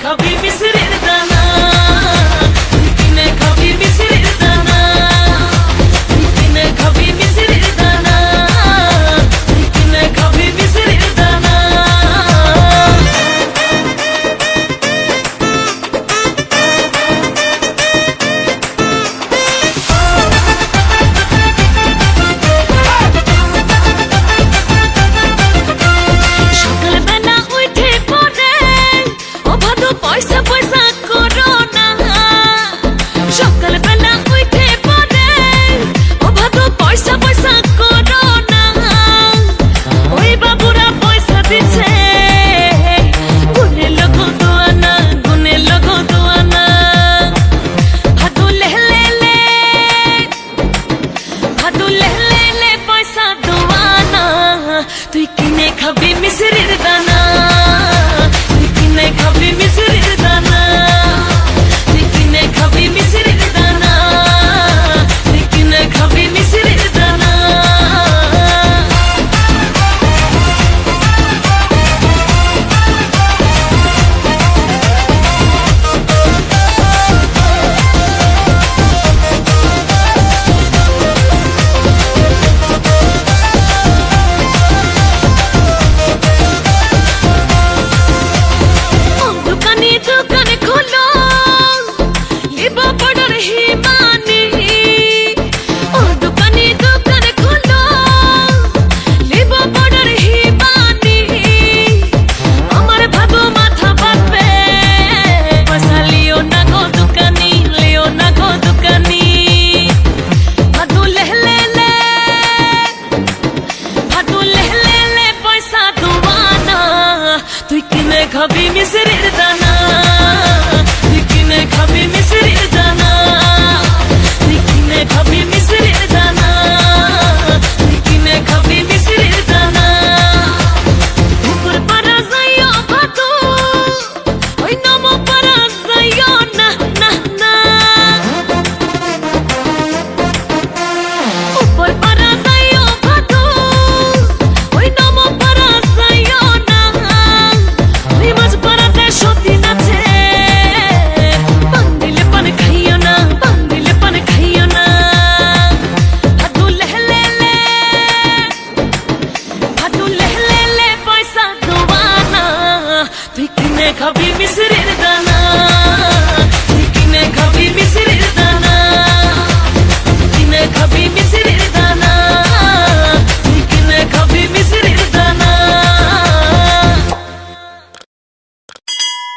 come be me city. খাবি মিশ্রির দানা Kalbimi serirden